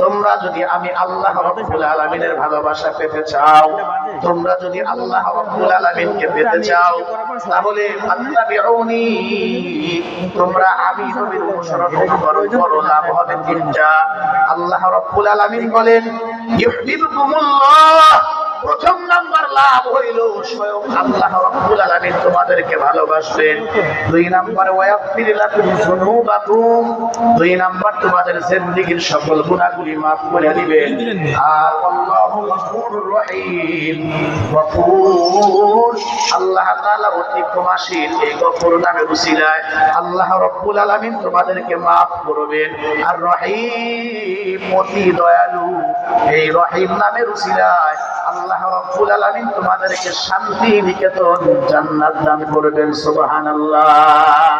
তোমরা যদি আমি আল্লাহ রব্বুল আলামিনের ভালোবাসা পেতে চাও, তোমরা যদি আল্লাহ রব্বুল আলামিনকে পেতে চাও, তাহলে ফাত্তাবিউনি। তোমরা আমি নবীর অনুসরণ করো করো লাভ হবে তিনটা আল্লাহ রব্বুল আলামিন বলেন ইউহিবুকুমুল্লাহ প্রথম নাম্বার লাভ হইল স্বয়ং আল্লাহ রাব্বুল আলামিন তোমাদেরকে ভালোবাসবেন। দুই নাম্বার, ওয়াগফির যুনুবাকুম। দুই নাম্বার, তোমাদের সকল গুনাহগুলি maaf করে দিবেন। আর আল্লাহু গফুরুর রহিম। গফুর। আল্লাহ তাআলা অতি ক্ষমাশীল, এই গফুর নামে উসিলায় আল্লাহ রাব্বুল আলামিন তোমাদেরকে maaf করবেন। আর রহিম, অতি দয়ালু, এই রহিম নামের উসিলায় আল্লাহ রাব্বুল আলামিন তোমাদেরকে শান্তি, নিকেতন, জান্নাত দান করবেন সুবহানাল্লাহ।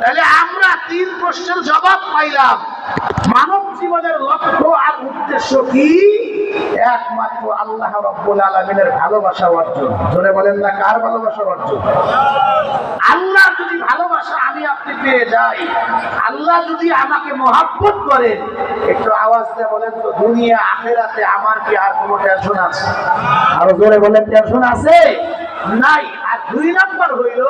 তাহলে আমরা তিন প্রশ্নের জবাব পাইলাম। মানব জীবনের লক্ষ্য আর উদ্দেশ্য কি? একমাত্র আল্লাহ রাব্বুল আলামিনের ভালোবাসা অর্জন। জোরে বলেন না, কার ভালোবাসা অর্জন? আল্লাহ যদি ভালোবাসা আমি আপনি পেয়ে যাই, আল্লাহ যদি আমাকে মহাব্বত করেন, একটু আওয়াজ দিয়ে বলেন তো, দুনিয়া, আখেরাতে আমার কি আর কোনো টেনশন আছে? আরও জোরে বলেন টেনশন আছে? নাই। আর দুই নাম্বার হইল,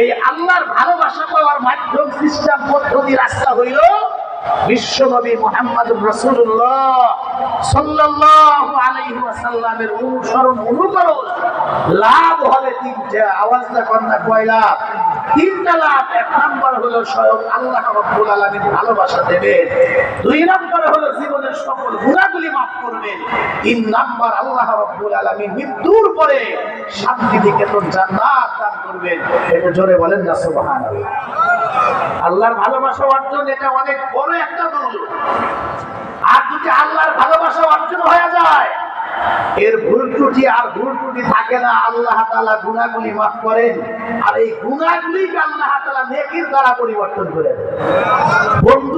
এই আল্লাহর ভালোবাসা পাওয়ার মাধ্যম সিস্টেম পদ্ধতি, রাস্তা হইল বিশ্বনবী মোহাম্মদ সাল্লাল্লাহু আলাইহি ওয়াসাল্লামের অনুসরণ অনুকরণ লাভ হবে তিনটা। কন্যা কয় লাভ? তিনটা লাভ, এক হলো স্বয়ং আল্লাহ আলামিন ভালোবাসা দেবেন। দুই নাম্বার হলো জীবনের সকল গুণাগুলি মাফ করবেন। তিন নাম্বার আল্লাহ আলামিন মৃত্যুর পরে শান্তি দিকে তো জান্নাত দান করবেন। জোরে বলেন না, সুবহানাল্লাহ। আল্লাহর ভালোবাসা অর্জন এটা অনেক বড় একটা দূর আর যদি আল্লাহর ভালোবাসা অর্জন হয়ে যায়, এর ভুল ত্রুটি আর ভুল ত্রুটি থাকে না। আল্লাহ তালা গুণাগুলি মাফ করেন, আর এই গুণাগুলিকে আল্লাহ তালা নেকির দ্বারা পরিবর্তন করে বন্ধু